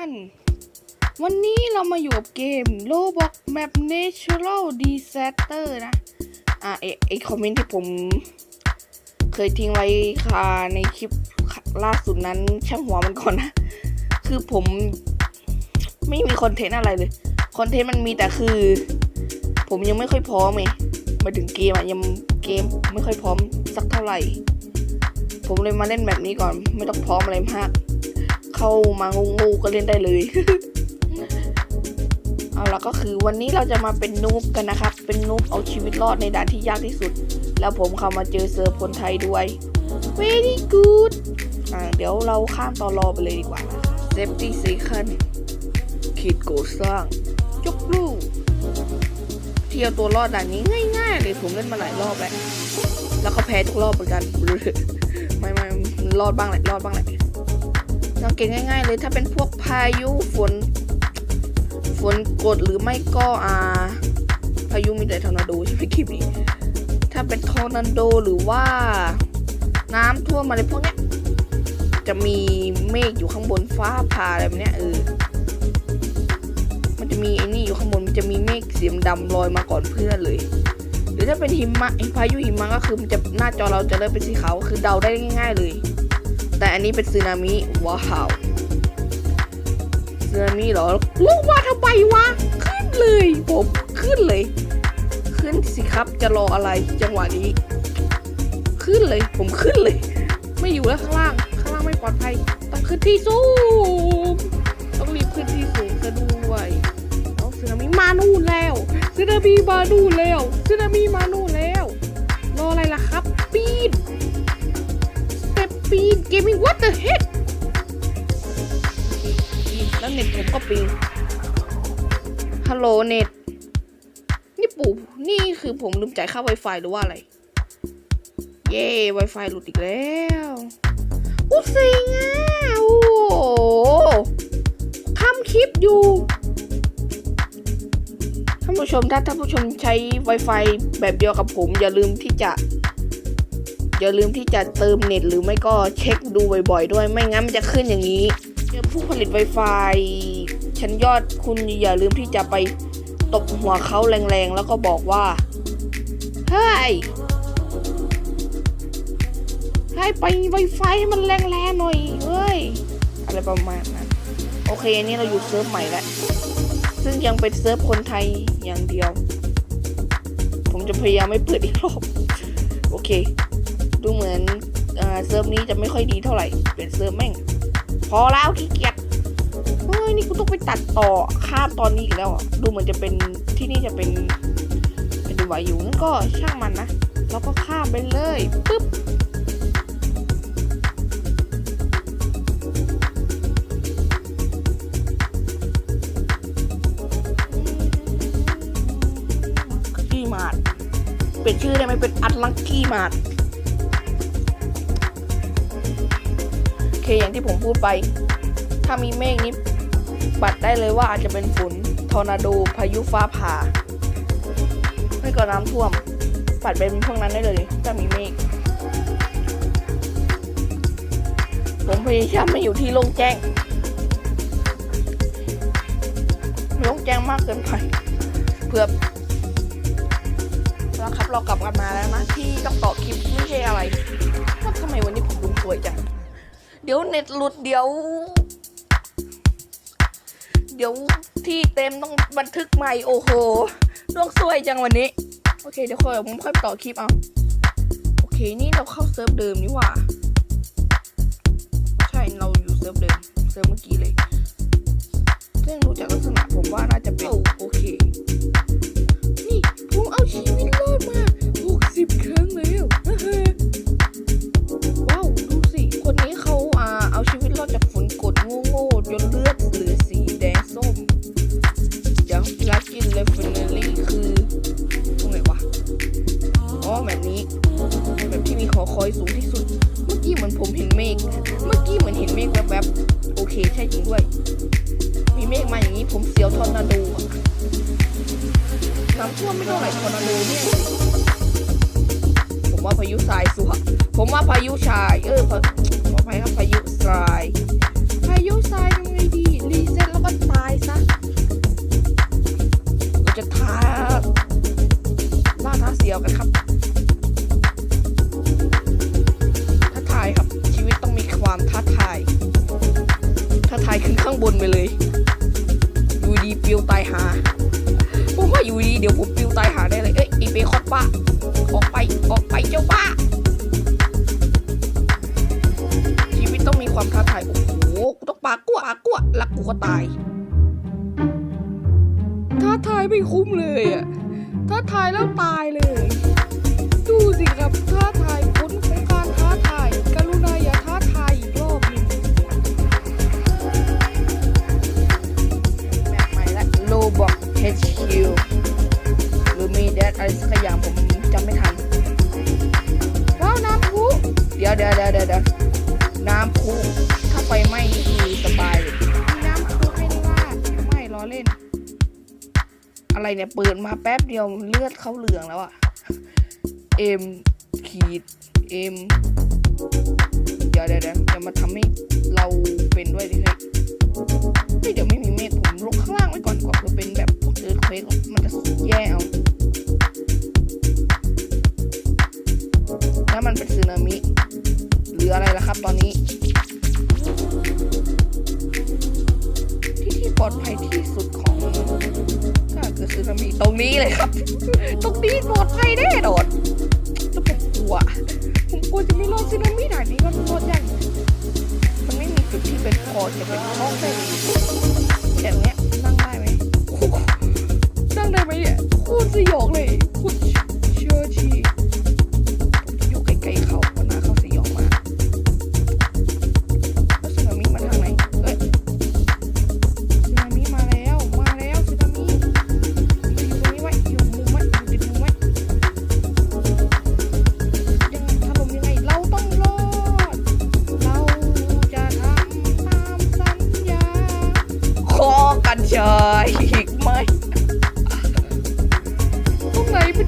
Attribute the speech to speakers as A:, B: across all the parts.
A: ท่านวันนี้เรามาอยู่กับเกม Roblox Map Natural Disaster นะ อ่าไอไอคอมเมนต์ที่ผม เคยทิ้งไว้ค่ะในคลิปล่าสุดนั้นช่างหัวมันก่อนนะ คือผมไม่มีคอนเทนต์อะไรเลย คอนเทนต์มันมีแต่คือ ผมยังไม่ค่อยพร้อมไงมาถึงเกมอะยังเกมไม่ค่อยพร้อมสักเท่าไหร่ ผมเลยมาเล่นแบบนี้ก่อน ไม่ต้องพร้อมอะไรมาก เข้ามางูๆก็เล่นได้เลยเอาละก็คือวันนี้เราจะมาเป็นนูบกันนะครับ เป็นนูบเอาชีวิตรอดในด่านที่ยากที่สุด แล้วผมเข้ามาเจอเซิร์ฟคนไทยด้วย very good อ่าเดี๋ยวเราข้ามตอรอไปเลยดีกว่า safety second ขีดโกสร้างยกลูกเที่ยวตัวรอดด่านนี้ง่ายๆเลยผมเล่นมาหลายรอบแล้วแล้วก็แพ้ทุกรอบเหมือนกันไม่ไม่รอดบ้างแหละรอดบ้างแหละ สังเกตง่าย ๆ เลยถ้าเป็นพวกพายุฝน ฝนกดหรือไม่ก็อ่า พายุมีแต่ทอร์นาโดใช่ไหมคลิปนี้ ถ้าเป็นทอร์นาโดหรือว่า น้ำท่วมอะไรพวกเนี้ยจะมีเมฆอยู่ข้างบนฟ้าผ่าอะไรแบบเนี้ยเออมันจะมีไอ้นี่อยู่ข้างบนมันจะมีเมฆสีดำลอยมาก่อนเพื่อนเลยหรือถ้าเป็นหิมะพายุหิมะก็คือมันจะหน้าจอเราจะเริ่มเป็นสีขาวคือเดาได้ง่าย ๆ เลย แต่อันนี้เป็นสึนามิว้าวสึนามิเหรอลูกว่าทำไมวะ ขึ้นเลยผมขึ้นเลย ขึ้นสิครับจะรออะไรจังหวะนี้ ขึ้นเลยผมขึ้นเลย ไม่อยู่แล้วข้างล่าง ข้างล่างไม่ปลอดภัย ต้องขึ้นที่สูงต้องรีบขึ้นที่สูงซะด้วยเอาสึนามิมานู่นแล้วสึนามิมานู่นแล้วสึนามิมานู่นแล้ว รออะไรล่ะครับ ปีนสเต็ ปปีนเกมมิ่ง what the heck แล้วเน็ตผมก็ปิงฮัลโหลเน็ต นี่ปู่นี่คือผมลืมจ่ายค่า Wi-Fi หรือว่าอะไร เย้ Wi-Fi หลุดอีกแล้วอู้เซ็งอะโอ้โหทำคลิปอยู่ท่านผู้ชมถ้าท่านผู้ชมใช้ Wi-Fi แบบเดียวกับผม อย่าลืมที่จะ อย่าลืมที่จะเติมเน็ตหรือไม่ก็เช็คดูบ่อยๆ ด้วยไม่งั้นมันจะขึ้นอย่างนี้เจอผู้ผลิต Wi-Fi ชั้นยอดคุณอย่าลืมที่จะไปตบหัวเขาแรงๆ แล้วก็บอกว่าเฮ้ยให้ไป Wi-Fi ให้มันแรงๆหน่อยเฮ้ยอะไรประมาณนั้นโอเคอันนี้เราอยู่เซิร์ฟใหม่แล้วซึ่งยังเป็นเซิร์ฟคนไทยอย่างเดียว ผมจะพยายามไม่เปิดอีกรอบ โอเค เอ่อเซิร์ฟนี้จะไม่ค่อยดีเท่าไหร่ เป็นเซิร์ฟแม่ง พอแล้วขี้เกียจเฮ้ยนี่กูต้องไปตัดต่อข้ามตอนนี้อีกแล้วอะ ดูเหมือนจะเป็นที่นี่จะเป็น เป็นดูไหวอยู่งั้นก็ช่างมันนะ แล้วก็ข้ามไปเลยปึ๊บกี้มาดเป็นชื่อได้ไหมเป็นอัดลังกี้มาด เคอย่างที่ผมพูดไป ถ้ามีเมฆนี้ปัดได้เลยว่าอาจจะเป็นฝนทอร์นาโดพายุฟ้าผ่าไม่ก็น้ำท่วม ปัดเป็นพวกนั้นได้เลยถ้ามีเมฆผมพยายามไม่อยู่ที่โล่งแจ้งโล่งแจ้งมากเกินไปเพื่อแล้วครับเรากลับกันมาแล้วนะที่ต้องต่อ เดี๋ยวเน็ตหลุดเดี๋ยว เดี๋ยวที่เต็มต้องบันทึกใหม่โอ้โหดวงสวยจังวันนี้ โอเคเดี๋ยวค่อยผมค่อยต่อคลิปเอาโอเคนี่เราเข้าเซิร์ฟเดิมนี่หว่า ใช่เราอยู่เซิร์ฟเดิมเซิร์ฟเมื่อกี้เลยซึ่งดูจากลักษณะผมว่าน่าจะเป็นโอเค นี่ผมเอาชีวิตรอดมา 60 ครั้งแล้ว แบบที่มีขอคอยสูงที่สุด เมื่อกี้เหมือนผมเห็นเมฆ เมื่อกี้เหมือนเห็นเมฆแวบๆ โอเคใช่จริงด้วย มีเมฆมาอย่างนี้ผมเสียวทอร์นาโดน้ำท่วมไม่เท่าไหร่ทอร์นาโดเนี่ย ผมว่าพายุทรายสุดผมว่าพายุชาย เออขออภัยครับพายุทราย พายุทรายยังไงดี รีเซ็ตแล้วก็ตายซะเราจะท้าล่าท้าเสียวกันครับ กูก็ตาย ท้าทายไม่คุ้มเลยอะท้าทายแล้วตายเลย ไรเนี่ย เปิดมาแป๊บเดียวเลือดเขาเหลืองแล้วอะเอ็มขีดเอ็มเดี๋ยวเดี๋ยวเดี๋ยวมาทำให้เราเป็นด้วยดิเฮ้ยเดี๋ยวไม่มีเมฆผมลงข้างล่างไว้ก่อนก่อนจะเป็นแบบเดินเควสมันจะแย่เอาแล้วมันเป็นสึนามิ หรืออะไรล่ะครับตอนนี้ ที่ที่ปลอดภัยที่สุดของ ก็คือซึามิตรงนี้เลยครับ ตรงนี้ลอดภัยแน่นอนแล้วผมกลัว ผมกลัวจะไม่รอดซึนามิหนานี้ก็รอดยังมันไม่มีจุดที่เป็นคอจะเป็นช่องเป็นอย่านี้นั่งได้ไหมนั่งได้ไหมเนี่ยโคตรสยองเลยโคตร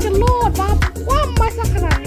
A: จะรอดวะว่ามาสักขนาด